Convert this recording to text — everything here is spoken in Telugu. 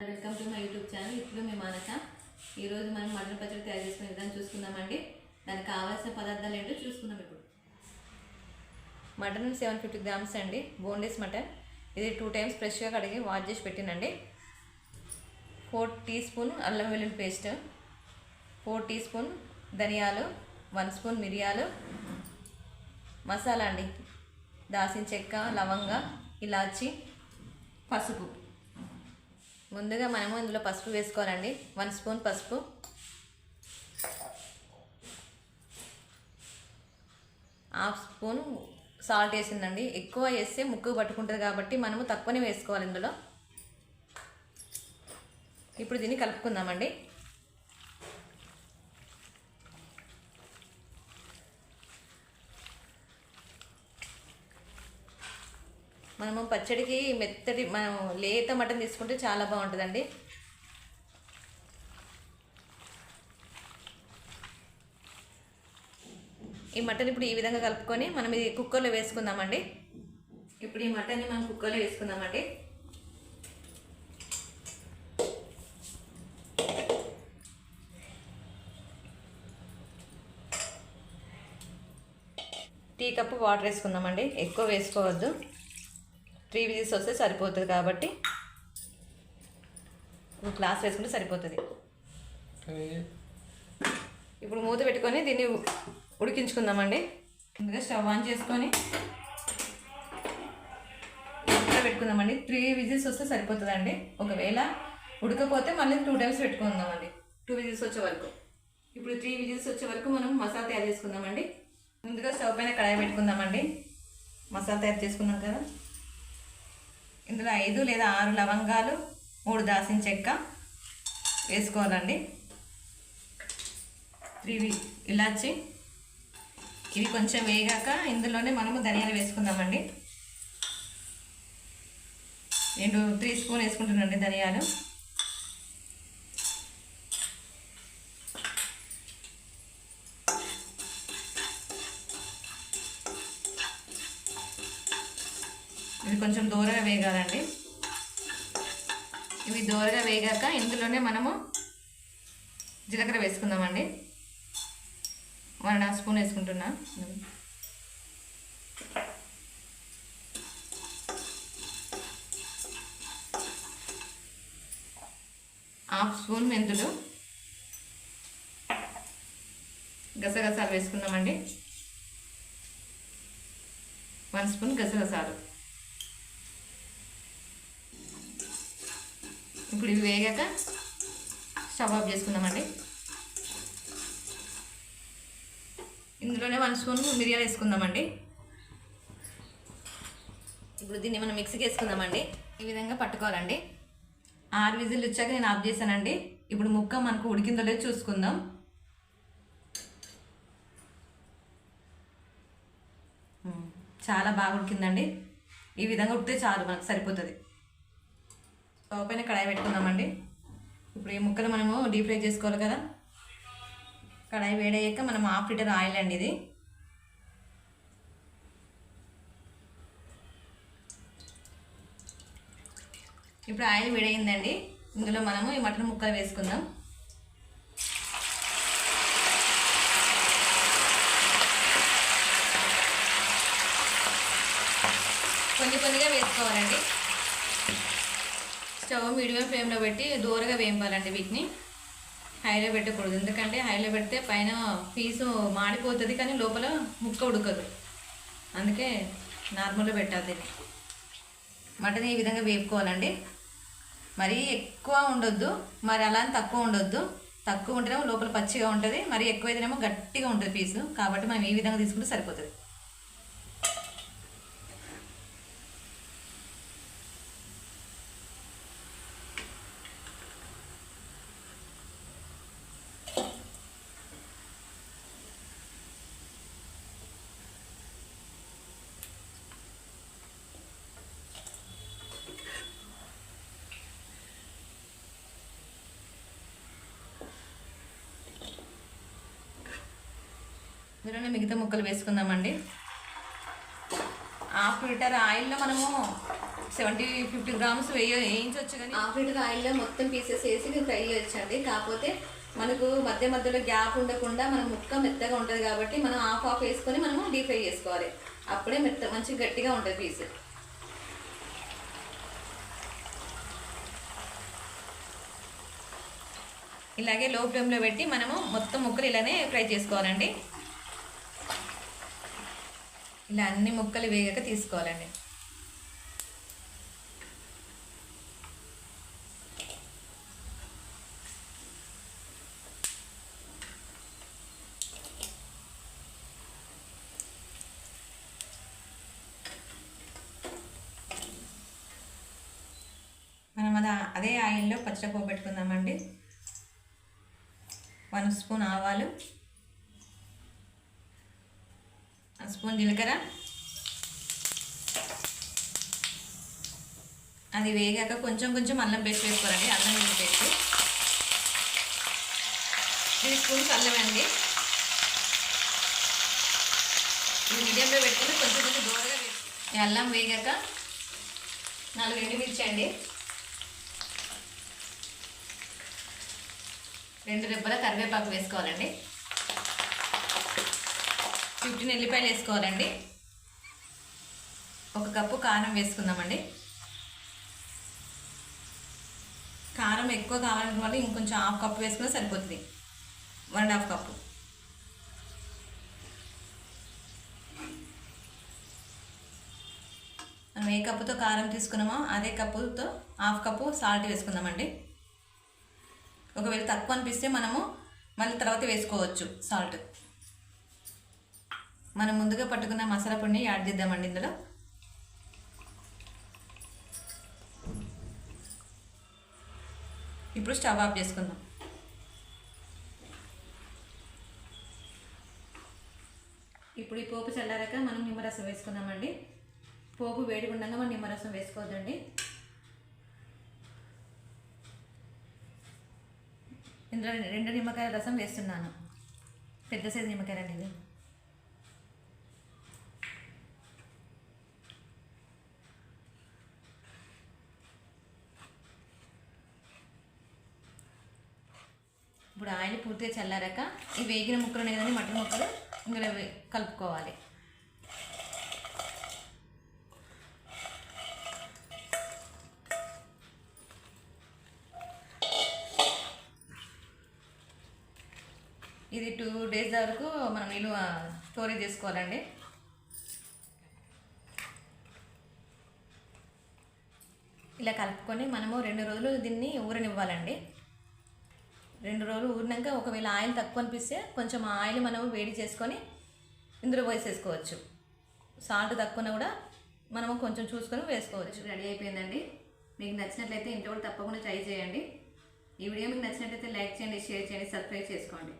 Welcome to my YouTube channel. ఇప్పుడు మీ మానస. ఈరోజు మనం మటన్ పచ్చడి తయారు చేసుకునే విధానం చూసుకుందామండి. దానికి కావాల్సిన పదార్థాలు ఏంటో చూసుకుందాం ఇప్పుడు. మటన్ సెవెన్ ఫిఫ్టీ గ్రామ్స్ అండి. Boneless mutton. ఇది టూ టైమ్స్ ఫ్రెష్గా కడిగి వాష్ చేసి పెట్టినండి. ఫోర్ టీ స్పూన్ అల్లం వెల్లుల్లి పేస్ట్. ఫోర్ టీ స్పూన్ ధనియాలు. వన్ స్పూన్ మిరియాలు. మసాలా అండి. దాసిన చెక్క లవంగ ఇలాచి పసుపు. ముందుగా మనము ఇందులో పసుపు వేసుకోవాలండి. వన్ స్పూన్ పసుపు. హాఫ్ స్పూన్ సాల్ట్ వేసిందండి. ఎక్కువ వేస్తే ముక్కు పట్టుకుంటుంది కాబట్టి మనము తక్కువనే వేసుకోవాలి ఇందులో. ఇప్పుడు దీన్ని కలుపుకుందామండి. మనము పచ్చడికి మెత్తటి మనం లేత మటన్ తీసుకుంటే చాలా బాగుంటుందండి. ఈ మటన్ ఇప్పుడు ఈ విధంగా కలుపుకొని మనం ఇది కుక్కర్లో వేసుకుందామండి. ఇప్పుడు ఈ మటన్ని మనం కుక్కర్లో వేసుకుందామండి. టీ కప్పు వాటర్ వేసుకుందామండి. ఎక్కువ వేసుకోవద్దు. త్రీ విజిల్స్ వస్తే సరిపోతుంది కాబట్టి ఒక గ్లాస్ వేసుకుంటే సరిపోతుంది. ఇప్పుడు మూత పెట్టుకొని దీన్ని ఉడికించుకుందామండి. ముందుగా స్టవ్ ఆన్ చేసుకొని పెట్టుకుందామండి. త్రీ విజిల్స్ వస్తే సరిపోతుందండి. ఒకవేళ ఉడకపోతే మళ్ళీ టూ టైమ్స్ పెట్టుకుందామండి. టూ విజిల్స్ వచ్చే వరకు. ఇప్పుడు త్రీ విజిల్స్ వచ్చే వరకు మనం మసాలా తయారు చేసుకుందామండి. ముందుగా స్టవ్ పైన కడాయి పెట్టుకుందామండి. మసాలా తయారు చేసుకున్నాం కదా? ఇందులో ఐదు లేదా ఆరు లవంగాలు మూడు దాసిన చెక్క వేసుకోవాలండి. త్రీ ఇలాచి. ఇవి కొంచెం వేగాక ఇందులోనే మనము ధనియాలు వేసుకుందామండి. నేను త్రీ స్పూన్ వేసుకుంటున్నానండి ధనియాలు. ఇవి కొంచెం దూరగా వేగాలండి. ఇవి దూరగా వేగాక ఇందులోనే మనము జీలకర్ర వేసుకుందామండి. వన్ అండ్ హాఫ్ స్పూన్ వేసుకుంటున్నా. హాఫ్ స్పూన్ మెంతులు. గసగసాలు వేసుకుందామండి. వన్ స్పూన్ గసగసాలు. ఇప్పుడు ఇవి వేగాక స్టవ్ ఆఫ్ చేసుకుందామండి. ఇందులోనే వన్ స్పూన్ మిరియాలు వేసుకుందామండి. ఇప్పుడు దీన్ని మనం మిక్సీకి వేసుకుందామండి. ఈ విధంగా పట్టుకోవాలండి. ఆరు విజిల్ వచ్చాక నేను ఆఫ్ చేశానండి. ఇప్పుడు ముక్క మనకు ఉడికిందో లేదో చూసుకుందాం. చాలా బాగా ఉడికిందండి. ఈ విధంగా ఉడితే చాలు మనకు సరిపోతుంది. స్టవ్ పైన కడాయి పెట్టుకుందామండి. ఇప్పుడు ఈ ముక్కలు మనము డీప్ ఫ్రై చేసుకోవాలి కదా. కడాయి వేడయ్యాక మనం హాఫ్ లీటర్ ఆయిల్ అండి ఇది. ఇప్పుడు ఆయిల్ వేడైందండి ఇందులో మనము ఈ మటన్ ముక్కలు వేసుకుందాం. స్టవ్ మీడియం ఫ్లేమ్లో పెట్టి దూరగా వేయింపాలండి వీటిని. హైలో పెట్టకూడదు. ఎందుకంటే హైలో పెడితే పైన పీసు మాడిపోతుంది కానీ లోపల ముక్క ఉడకదు. అందుకే నార్మల్గా పెట్టాలి దీన్ని. మటన్ ఈ విధంగా వేపుకోవాలండి. మరీ ఎక్కువ ఉండొద్దు. మరి అలా అని తక్కువ ఉండొద్దు. తక్కువ ఉంటేనేమో లోపల పచ్చిగా ఉంటుంది. మరి ఎక్కువ అయితేనేమో గట్టిగా ఉంటుంది పీసు. కాబట్టి మనం ఈ విధంగా తీసుకుంటే సరిపోతుంది. ఇందులోనే మిగతా ముక్కలు వేసుకుందామండి. హాఫ్ లీటర్ ఆయిల్లో మనము సెవెంటీ ఫిఫ్టీ గ్రామ్స్ వేయ వేయించవచ్చు కానీ. హాఫ్ లీటర్ ఆయిల్లో మొత్తం పీసెస్ వేసి ఫ్రై చేయొచ్చండి. కాకపోతే మనకు మధ్య మధ్యలో గ్యాప్ ఉండకుండా మన ముక్క మెత్తగా ఉంటుంది కాబట్టి మనం హాఫ్ హాఫ్ వేసుకొని మనము డీప్ ఫ్రై చేసుకోవాలి. అప్పుడే మెత్త మంచి గట్టిగా ఉంటుంది పీస్. ఇలాగే లో ఫ్లేమ్లో పెట్టి మనము మొత్తం ముక్కలు ఇలానే ఫ్రై చేసుకోవాలండి. ఇలా అన్ని ముక్కలు వేగాక తీసుకోవాలండి. మనం అది అదే ఆయిల్లో పచ్చడి పోబెట్టుకుందామండి వన్ స్పూన్ ఆవాలు. స్పూన్ జీలకర్ర. అది వేగాక కొంచెం కొంచెం అల్లం పేస్ట్ వేసుకోవాలండి అల్లం వెల్లుల్లి పేస్ట్. త్రీ స్పూన్స్ అల్లం అండి. ఇది మీడియంలో పెట్టుకుని కొంచెం కొంచెం దూరగా వేసుకో అల్లం వేగాక నాలుగు ఎండుమిర్చి అండి. రెండు రెబ్బల కరివేపాకు వేసుకోవాలండి. ఫిఫ్టీన్ ఎల్లిపాయలు వేసుకోవాలండి. ఒక కప్పు కారం వేసుకుందామండి. కారం ఎక్కువ కావాలంటే వల్ల ఇంకొంచెం హాఫ్ కప్పు వేసుకున్నా సరిపోతుంది. One and half cup. మనం ఏ కప్పుతో కారం తీసుకున్నామో అదే కప్పుతో హాఫ్ కప్పు సాల్ట్ వేసుకుందామండి. ఒకవేళ తక్కువ అనిపిస్తే మనము మళ్ళీ తర్వాత వేసుకోవచ్చు సాల్ట్. మనం ముందుగా పట్టుకున్న మసాలా పొడిని యాడ్ చేద్దామండి ఇందులో. ఇప్పుడు స్టవ్ ఆఫ్ చేసుకుందాం. ఇప్పుడు ఈ పోపు చల్లారాక మనం నిమ్మరసం వేసుకుందామండి. పోపు వేడి ఉండగా మనం నిమ్మరసం వేసుకోవద్దండి. ఇందులో రెండు నిమ్మకాయల రసం వేస్తున్నాను. పెద్ద సైజు నిమ్మకాయలండి ఇది. ఇప్పుడు ఆయిల్ పూర్తిగా చల్లారాక ఈ వేగిన ముక్కలు ఉన్నాయి కదండి మటన్ ముక్కలు ఇందులో కలుపుకోవాలి. ఇది టూ డేస్ వరకు మనం నిలువ స్టోరేజ్ చేసుకోవాలండి. ఇలా కలుపుకొని మనము రెండు రోజులు దీన్ని ఊరనివ్వాలండి. రెండు రోజులు ఊరినాక ఒకవేళ ఆయిల్ తక్కువ అనిపిస్తే కొంచెం ఆయిల్ మనము వేడి చేసుకొని ఇందులో వేసేసుకోవచ్చు. సాల్ట్ తక్కువన కూడా మనము కొంచెం చూసుకొని వేసుకోవచ్చు. రెడీ అయిపోయిందండి. మీకు నచ్చినట్లయితే ఇంట్లో కూడా తప్పకుండా ట్రై చేయండి. ఈ వీడియో మీకు నచ్చినట్లయితే లైక్ చేయండి షేర్ చేయండి సబ్స్క్రైబ్ చేసుకోండి.